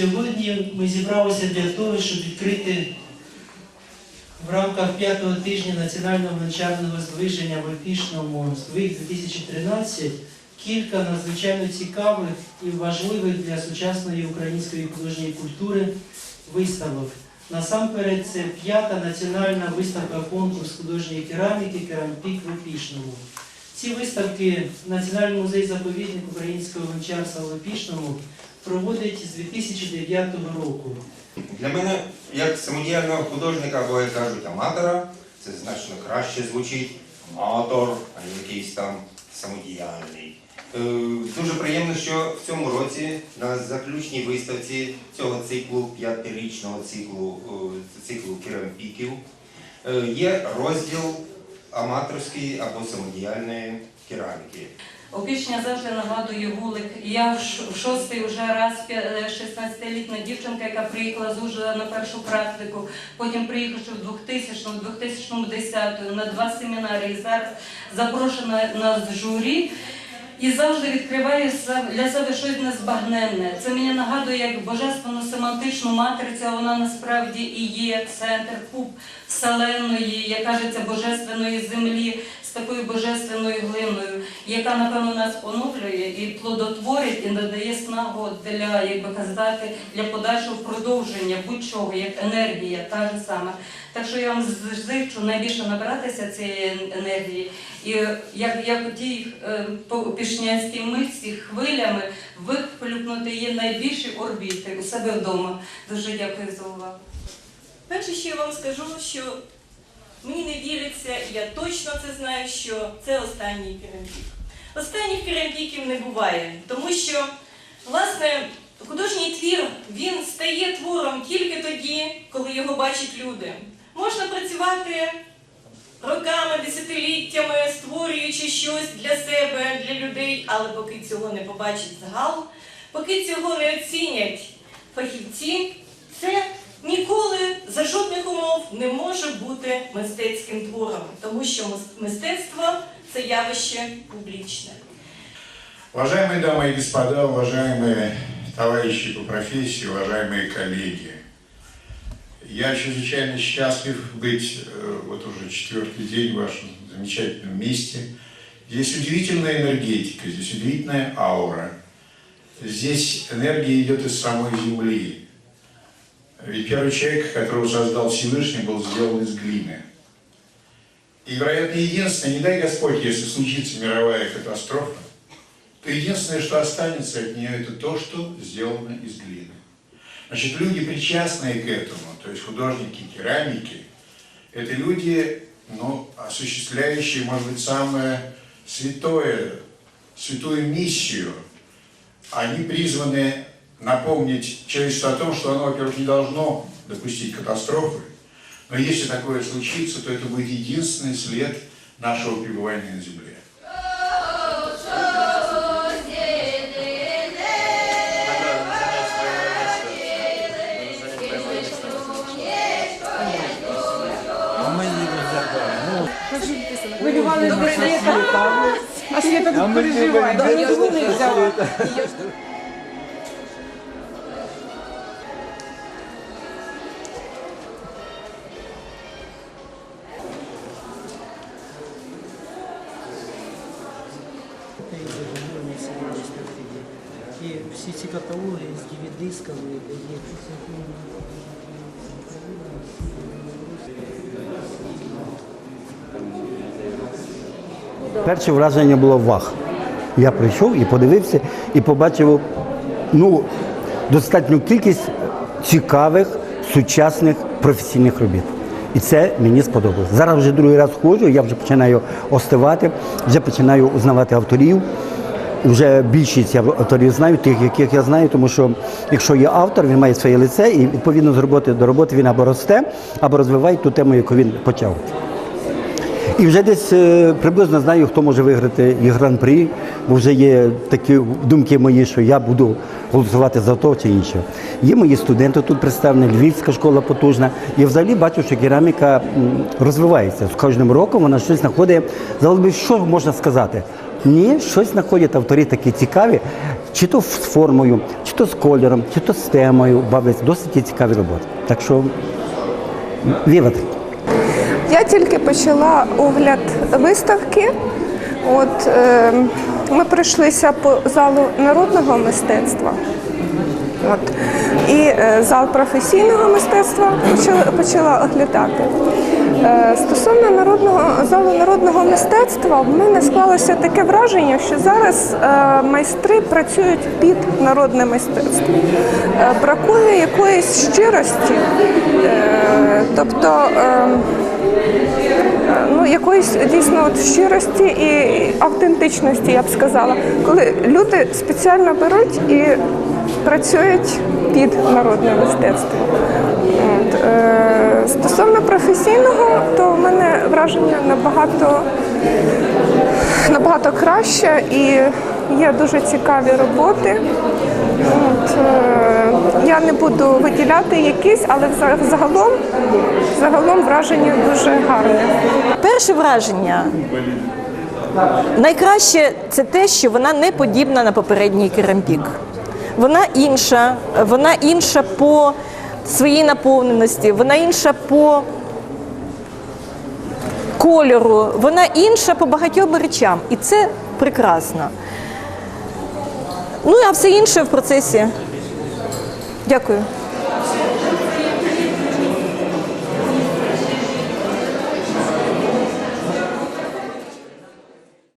Сьогодні ми зібралися для того, щоб відкрити в рамках п'ятого тижня національного навчального здвиження в Опішному здвиг 2013 кілька надзвичайно цікавих і важливих для сучасної української художньої культури виставок. Насамперед, це п'ята національна виставка конкурс художньої кераміки Керампік в Опішному. Ці виставки Національний музей заповідник українського гончарства в Опішному проводить з 2009 року. Для мене, як самодіяльного художника, або як кажуть, аматора, це значно краще звучить аматор, а не якийсь там самодіяльний. Е, Дуже приємно, що в цьому році на заключній виставці цього циклу, п'ятирічного циклу, е, циклу керампіків, е, є розділ аматорської або самодіяльної кераміки. Опішня завжди нагадує вулик. Я в шостий вже раз е, 16-літня дівчинка, яка приїхала з Ужгорода на першу практику, потім приїхавши в 2000-му, 2010 на два семінари і зараз запрошена на журі. І завжди відкриває сам- для себе щось незбагненне. Це мені нагадує як божественну семантичну матрицю, вона насправді і є центр куб вселенної, як кажеться, божественної землі такою божественною глиною, яка напевно нас оновлює і плодотворить, і надає снагу для, як би казати, для подальшого продовження будь-чого, як енергія, та ж сама. Так що я вам зичу найбільше набиратися цієї енергії, і як, як у тій е, пішнянській митці хвилями вихлюпнути її найбільші орбіти у себе вдома. Дуже дякую за увагу. Перше, що я вам скажу, що мені не віриться, і я точно це знаю, що це останній керампік. Останніх керампіків не буває, тому що, власне, художній твір він стає твором тільки тоді, коли його бачать люди. Можна працювати роками, десятиліттями, створюючи щось для себе, для людей, але поки цього не побачить загал, поки цього не оцінять фахівці, це ніколи за жодних умов не може бути мистецьким твором, тому що мис- мистецтво це явище публічне. Уважаемые дамы и господа, уважаемые товарищи по профессии, уважаемые коллеги, я чрезвычайно счастлив быть э, вот уже четвертый день в вашем замечательном месте. Здесь удивительная энергетика, здесь удивительная аура. Здесь энергия идет из самой Земли. Ведь первый человек, которого создал Всевышний, был сделан из глины. И, вероятно, единственное, не дай Господь, если случится мировая катастрофа, то единственное, что останется от нее, это то, что сделано из глины. Значит, люди, причастные к этому, то есть художники, керамики, это люди, ну, осуществляющие, может быть, самое святое, святую миссию. Они призваны напомнить человечеству о том, что оно, во-первых, не должно допустить катастрофы, но если такое случится, то это будет единственный след нашего пребывания на Земле. Вилювали до світа, а світа тут переживає. Да ні, не взяла. І всі ці каталоги з DVD-сками є. Перше враження було вах. Я прийшов і подивився, і побачив ну, достатню кількість цікавих, сучасних професійних робіт. І це мені сподобалось. Зараз вже другий раз ходжу, я вже починаю остивати, вже починаю узнавати авторів. Вже більшість авторів знаю, тих, яких я знаю, тому що якщо є автор, він має своє лице, і відповідно з роботи до роботи він або росте, або розвиває ту тему, яку він почав. І вже десь е, приблизно знаю, хто може виграти і гран-прі, бо вже є такі думки мої, що я буду голосувати за то чи інше. Є мої студенти тут представлені, Львівська школа потужна. І взагалі бачу, що кераміка розвивається. З кожним роком вона щось знаходить. Загалом, що можна сказати? Ні, щось знаходять автори такі цікаві, чи то з формою, чи то з кольором, чи то з темою. Бавлять досить цікаві роботи. Так що віват. Я тільки почала огляд виставки. От е, ми пройшлися по залу народного мистецтва. От. І е, зал професійного мистецтва почала, почала оглядати. Е, стосовно народного залу народного мистецтва, в мене склалося таке враження, що зараз е, майстри працюють під народне мистецтво. Е, бракує якоїсь щирості. Тобто е, ну, якоїсь дійсно от щирості і автентичності, я б сказала, коли люди спеціально беруть і працюють під народне мистецтво. От, стосовно професійного, то в мене враження набагато, набагато краще і є дуже цікаві роботи. От, е, я не буду виділяти якісь, але загалом, загалом враження дуже гарне. Перше враження найкраще це те, що вона не подібна на попередній керампік. Вона інша, вона інша по своїй наповненості, вона інша по кольору, вона інша по багатьом речам. І це прекрасно. Ну а все інше в процесі. Дякую.